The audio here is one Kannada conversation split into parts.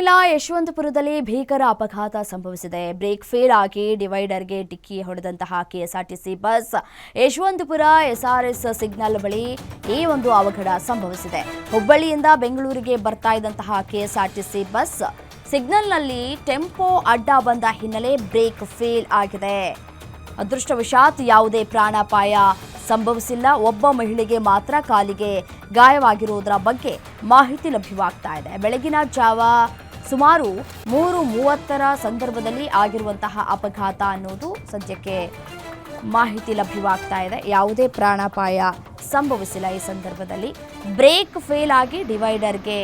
ಬೆಂಗಳೂರಿನ ಯಶವಂತಪುರದಲ್ಲಿ ಭೀಕರ ಅಪಘಾತ ಸಂಭವಿಸಿದೆ. ಬ್ರೇಕ್ ಫೇಲ್ ಆಗಿ ಡಿವೈಡರ್ಗೆ ಡಿಕ್ಕಿ ಹೊಡೆದಂತಹ KSRTC bus Yeshwanthpur SRS signal ಬಳಿ ಈ ಒಂದು ಅವಘಡ ಸಂಭವಿಸಿದೆ. ಹುಬ್ಬಳ್ಳಿಯಿಂದ ಬೆಂಗಳೂರಿಗೆ ಬರ್ತಾ ಇದ್ದಂತಹ ಕೆಎಸ್ಆರ್ಟಿಸಿ ಬಸ್ ಸಿಗ್ನಲ್ನಲ್ಲಿ ಟೆಂಪೋ ಅಡ್ಡ ಬಂದ ಹಿನ್ನೆಲೆ ಬ್ರೇಕ್ ಫೇಲ್ ಆಗಿದೆ. ಅದೃಷ್ಟವಶಾತ್ ಯಾವುದೇ ಪ್ರಾಣಾಪಾಯ ಸಂಭವಿಸಿಲ್ಲ. ಒಬ್ಬ ಮಹಿಳೆಗೆ ಮಾತ್ರ ಕಾಲಿಗೆ ಗಾಯವಾಗಿರುವುದರ ಬಗ್ಗೆ ಮಾಹಿತಿ ಲಭ್ಯವಾಗ್ತಾ ಇದೆ. ಬೆಳಗಿನ ಜಾವ ಸುಮಾರು ಮೂರು ಮೂವತ್ತರ ಸಂದರ್ಭದಲ್ಲಿ ಆಗಿರುವಂತಹ ಅಪಘಾತ ಅನ್ನೋದು ಸದ್ಯಕ್ಕೆ ಮಾಹಿತಿ ಲಭ್ಯವಾಗ್ತಾ ಇದೆ. ಯಾವುದೇ ಪ್ರಾಣಾಪಾಯ ಸಂಭವಿಸಿಲ್ಲ ಈ ಸಂದರ್ಭದಲ್ಲಿ. ಬ್ರೇಕ್ ಫೇಲ್ ಆಗಿ ಡಿವೈಡರ್ಗೆ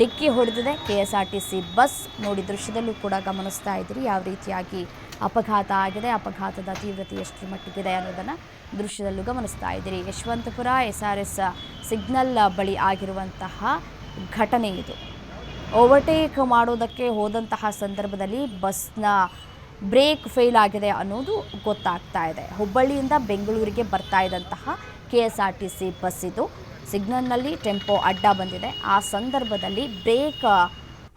ಡಿಕ್ಕಿ ಹೊಡೆದಿದೆ. K S R T C bus ನೋಡಿ ದೃಶ್ಯದಲ್ಲೂ ಕೂಡ ಗಮನಿಸ್ತಾ ಇದ್ದೀರಿ. ಯಾವ ರೀತಿಯಾಗಿ ಅಪಘಾತ ಆಗಿದೆ, ಅಪಘಾತದ ತೀವ್ರತೆ ಎಷ್ಟು ಮಟ್ಟಿಗಿದೆ ಅನ್ನೋದನ್ನು ದೃಶ್ಯದಲ್ಲೂ ಗಮನಿಸ್ತಾ ಇದ್ದೀರಿ. Yeshwanthpur S R S signal ಬಳಿ ಆಗಿರುವಂತಹ ಘಟನೆ ಇದು. ಓವರ್ಟೇಕ್ ಮಾಡೋದಕ್ಕೆ ಹೋದಂತಹ ಸಂದರ್ಭದಲ್ಲಿ ಬಸ್ನ ಬ್ರೇಕ್ ಫೇಲ್ ಆಗಿದೆ ಅನ್ನೋದು ಗೊತ್ತಾಗ್ತಾ ಇದೆ. ಹುಬ್ಬಳ್ಳಿಯಿಂದ ಬೆಂಗಳೂರಿಗೆ ಬರ್ತಾ ಇದ್ದಂತಹ K S R T C bus ಇದು. ಸಿಗ್ನಲ್ನಲ್ಲಿ ಟೆಂಪೋ ಅಡ್ಡ ಬಂದಿದೆ. ಆ ಸಂದರ್ಭದಲ್ಲಿ ಬ್ರೇಕ್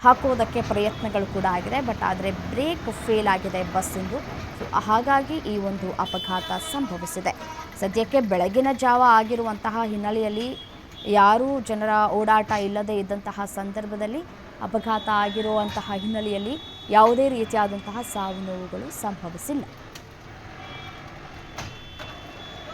ಹಾಕೋದಕ್ಕೆ ಪ್ರಯತ್ನಗಳು ಕೂಡ ಆಗಿದೆ. ಬಟ್ ಆದರೆ ಬ್ರೇಕ್ ಫೇಲ್ ಆಗಿದೆ ಬಸ್ಸಿಂದು ಸೊ ಹಾಗಾಗಿ ಈ ಒಂದು ಅಪಘಾತ ಸಂಭವಿಸಿದೆ. ಸದ್ಯಕ್ಕೆ ಬೆಳಗಿನ ಜಾವ ಆಗಿರುವಂತಹ ಹಿನ್ನೆಲೆಯಲ್ಲಿ ಯಾರೂ ಜನರ ಓಡಾಟ ಇಲ್ಲದೆ ಇದ್ದಂತಹ ಸಂದರ್ಭದಲ್ಲಿ ಅಪಘಾತ ಆಗಿರುವಂತಹ ಹಿನ್ನೆಲೆಯಲ್ಲಿ ಯಾವುದೇ ರೀತಿಯಾದಂತಹ ಸಾವು ನೋವುಗಳು ಸಂಭವಿಸಿಲ್ಲ.